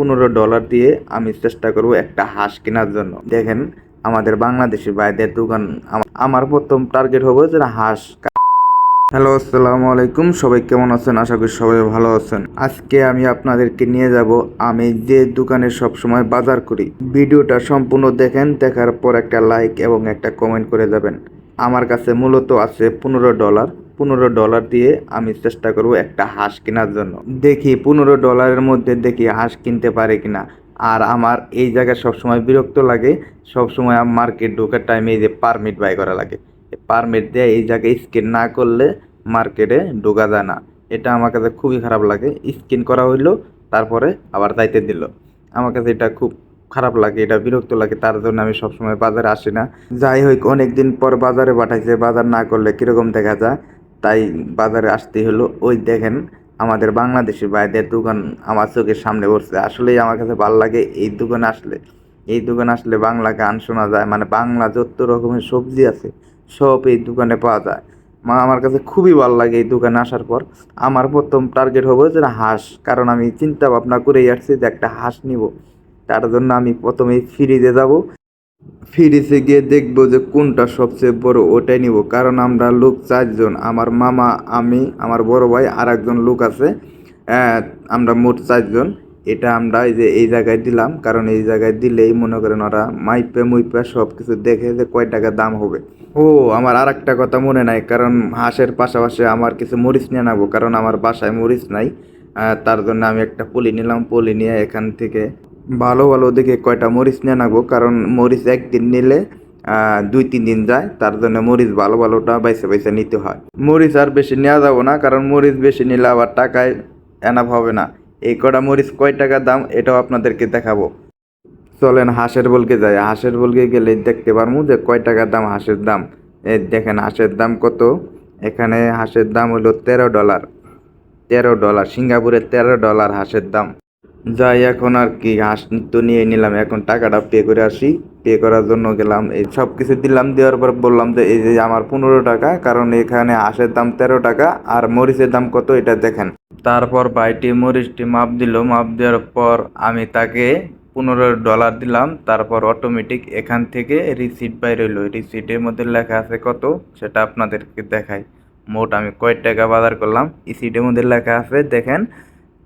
পনেরো ডলার দিয়ে আমি চেষ্টা করব একটা হাঁস কেনার জন্য। দেখেন, আমাদের বাংলাদেশি ভাইদের দোকান আমার প্রথম টার্গেট হবে যে হাঁস হ্যালো আসসালামু আলাইকুম। সবাই কেমন আছেন? আশা করি সবাই ভালো আছেন। আজকে আমি আপনাদেরকে নিয়ে যাব, আমি যে দোকানে সব সময় বাজার করি। ভিডিওটা সম্পূর্ণ দেখেন, দেখার পর একটা লাইক এবং একটা কমেন্ট করে যাবেন। আমার কাছে মূলত আছে পনেরো ডলার। পনেরো ডলার দিয়ে আমি চেষ্টা করব একটা হাঁস কেনার জন্য। দেখি পনেরো ডলারের মধ্যে দেখি হাঁস কিনতে পারে কিনা। আর আমার এই জায়গায় সবসময় বিরক্ত লাগে, সবসময় মার্কেট ঢোকার টাইমে এই যে পারমিট বাই করা লাগে। পারমিট দিয়ে এই জায়গায় স্ক্যান না করলে মার্কেটে ঢোকা যায় না। এটা আমার কাছে খুবই খারাপ লাগে। স্ক্যান করা হইল, তারপরে আবার যাইতে দিল। আমার কাছে এটা খুব খারাপ লাগে, এটা বিরক্ত লাগে, তার জন্য আমি সবসময় বাজারে আসি না। যাই হোক অনেক দিন পর বাজারে পাঠাইছে, বাজার না করলে কীরকম দেখা যায়? তাই বাজারে আসতে হলো। ওই দেখেন, আমাদের বাংলাদেশি ভাইদের দোকান আমার চোখের সামনে বসছে আসলেই আমার কাছে ভালো লাগে এই দোকানে আসলে। এই দোকানে আসলে বাংলা গান শোনা যায় মানে বাংলা যত রকমের সবজি আছে, সব এই দোকানে পাওয়া যায়। মা, আমার কাছে খুবই ভালো লাগে এই দোকানে আসার পর। আমার প্রথম টার্গেট হবে যে হাঁস। কারণ আমি চিন্তা ভাবনা করেই আসছি যে একটা হাঁস নিব। তার জন্য আমি প্রথমে ফ্রিজে যাব। ফ্রিজে গিয়ে দেখব যে কোনটা সবচেয়ে বড় ওটাই নিব। কারণ আমরা লোক চারজন আমার মামা আমি আমার বড় ভাই আর একজন লোক আছে। আহ, আমরা মোট চারজন। এটা আমরা এই যে এই জায়গায় দিলাম। কারণ এই জায়গায় দিলেই মনে করেন ওরা মাইপে মুইপে সব কিছু দেখে যে কয় টাকা দাম হবে। ও আমার আর একটা কথা মনে নাই। কারণ হাঁসের পাশাপাশি আমার কিছু মরিচ নিয়ে নেব। কারণ আমার বাসায় মরিচ নাই। তার জন্য আমি একটা পলি নিলাম। পলি নিয়ে এখান থেকে ভালো ভালো দেখে কয়টা মরিচ নিয়ে নেব কারণ মরিচ একদিন নিলে দুই, তিন দিন যায়, তার জন্য মরিচ ভালো, ভালোটা বাইসে বাইসে নিতে হয়। মরিচ আর বেশি নেওয়া যাব না, কারণ মরিচ বেশি নিলে আবার টাকায় এনাফ হবে না। এই কটা মরিচ কয় টাকা দাম, এটাও আপনাদেরকে দেখাবো। চলেন হাঁসের বলকে যাই। হাঁসের বলকে গেলে দেখতে পারব যে কয় টাকা দাম হাঁসের দাম। দেখেন হাঁসের দাম কত। এখানে হাঁসের দাম হলো তেরো ডলার। তেরো ডলার সিঙ্গাপুরের তেরো ডলার হাঁসের দাম। যাই, এখন আর কি, হাঁস তো নিয়ে নিলাম, এখন টাকাটা পে করে আসি। পে করার জন্য গেলাম, এই সব কিছু দিলাম, দেওয়ার পর বললাম যে, এই যে আমার পনেরো টাকা, কারণ এখানে হাঁসের দাম তেরো টাকা, আর মরিচের দাম কত এটা দেখেন। তারপর ভাইটি মরিচটি মাপ দিল, মাপ দেওয়ার পর আমি তাকে পনেরো ডলার দিলাম, তারপর অটোমেটিক এখান থেকে রিসিট বাইর হইল। রিসিটের মধ্যে লেখা আছে কত, সেটা আপনাদেরকে দেখাই। মোট আমি কয় টাকা বাজার করলাম রিসিটের মধ্যে লেখা আছে, দেখেন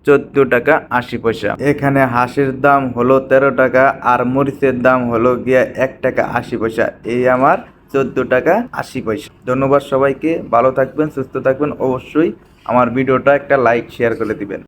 চোদ্দ টাকা আশি পয়সা। এখানে হাঁসের দাম হলো তেরো টাকা আর মরিচের দাম হলো গিয়া এক টাকা আশি পয়সা। এই আমার চোদ্দ টাকা আশি পয়সা। ধন্যবাদ সবাইকে। ভালো থাকবেন, সুস্থ থাকবেন। অবশ্যই আমার ভিডিওটা একটা লাইক, শেয়ার করে দিবেন।